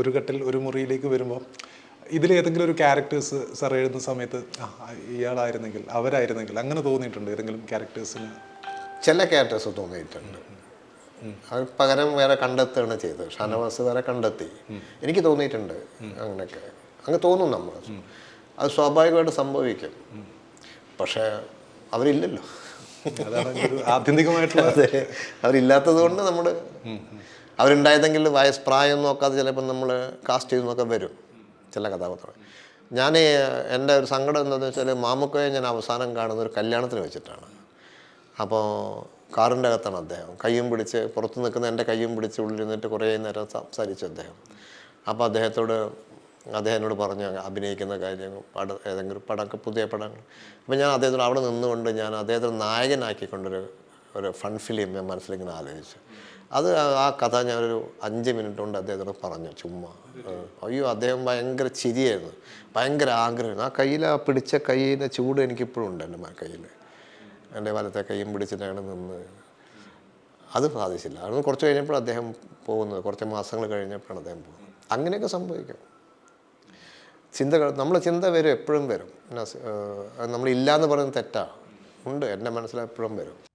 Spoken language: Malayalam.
ഒരു ഘട്ടിൽ ഒരു മുറിയിലേക്ക് വരുമ്പോൾ ഇതിലേതെങ്കിലും ഒരു ക്യാരക്ടേഴ്സ് സാർ എഴുതുന്ന സമയത്ത് ഇയാളായിരുന്നെങ്കിൽ അവരായിരുന്നെങ്കിൽ അങ്ങനെ തോന്നിയിട്ടുണ്ട് ഏതെങ്കിലും ക്യാരക്ടേഴ്സിന് ചില ക്യാരക്ടേഴ്സ് തോന്നിയിട്ടുണ്ട്. അത് പകരം വേറെ കണ്ടെത്തുകയാണ് ചെയ്തത്. ഷാനവാസ് വേറെ കണ്ടെത്തി. എനിക്ക് തോന്നിയിട്ടുണ്ട് അങ്ങനെയൊക്കെ. അങ്ങ് തോന്നും നമ്മൾ അത് സ്വാഭാവികമായിട്ട് സംഭവിക്കും. പക്ഷേ അവരില്ലല്ലോ. ആത്യന്തികമായിട്ടുള്ള അവരില്ലാത്തത് കൊണ്ട് നമ്മൾ അവരുണ്ടായതെങ്കിൽ വയസ്സ് പ്രായം നോക്കാതെ ചിലപ്പോൾ നമ്മൾ കാസ്റ്റ് ചെയ്ത് നോക്കാൻ വരും ചില കഥാപാത്രങ്ങൾ. ഞാൻ എന്റെ ഒരു സങ്കടം എന്താണെന്ന് വെച്ചാൽ മാമുക്കോയെ ഞാൻ അവസാനം കാണുന്ന ഒരു കല്യാണത്തിന് വെച്ചിട്ടാണ്. അപ്പോൾ കാറിന്റെ അകത്താണ് അദ്ദേഹം. കയ്യും പിടിച്ച് പുറത്ത് നിൽക്കുന്ന എന്റെ കയ്യും പിടിച്ച് ഉള്ളിൽ നിന്നിട്ട് കുറേ നേരം സംസാരിച്ചു അദ്ദേഹം. അപ്പോൾ അദ്ദേഹത്തോട് അദ്ദേഹം എന്നോട് പറഞ്ഞു അഭിനയിക്കുന്ന കാര്യങ്ങൾ പടം ഏതെങ്കിലും പടമൊക്കെ പുതിയ പടങ്ങൾ. അപ്പോൾ ഞാൻ അദ്ദേഹത്തോട് അവിടെ നിന്നുകൊണ്ട് ഞാൻ അദ്ദേഹത്തെ നായകനാക്കിക്കൊണ്ടൊരു ഒരു ഫൺ ഫിലിം ഞാൻ മനസ്സിലിങ്ങനെ ആലോചിച്ചു. അത് ആ- കഥ ഞാനൊരു അഞ്ച് മിനിറ്റ് കൊണ്ട് അദ്ദേഹത്തോട് പറഞ്ഞു ചുമ്മാ. അയ്യോ അദ്ദേഹം ഭയങ്കര ചിരിയായിരുന്നു. ഭയങ്കര ആഗ്രഹമായിരുന്നു. ആ കയ്യിൽ ആ പിടിച്ച കയ്യിന്റെ ചൂട് എനിക്കിപ്പോഴും ഉണ്ട് എന്റെ കയ്യിൽ എന്റെ വലത്തെ കൈയും പിടിച്ചിട്ടാണ് നിന്ന്. അത് സാധിച്ചില്ല. അത് കുറച്ച് കഴിഞ്ഞപ്പോൾ അദ്ദേഹം പോകുന്നത് കുറച്ച് മാസങ്ങൾ കഴിഞ്ഞപ്പോഴാണ് അദ്ദേഹം പോകുന്നത്. അങ്ങനെയൊക്കെ സംഭവിക്കും. ചിന്തകൾ നമ്മൾ ചിന്ത വരും എപ്പോഴും വരും. നമ്മളില്ലാന്ന് പറയുന്നത് തെറ്റാണ് ഉണ്ട് എന്റെ മനസ്സിലെപ്പോഴും വരും.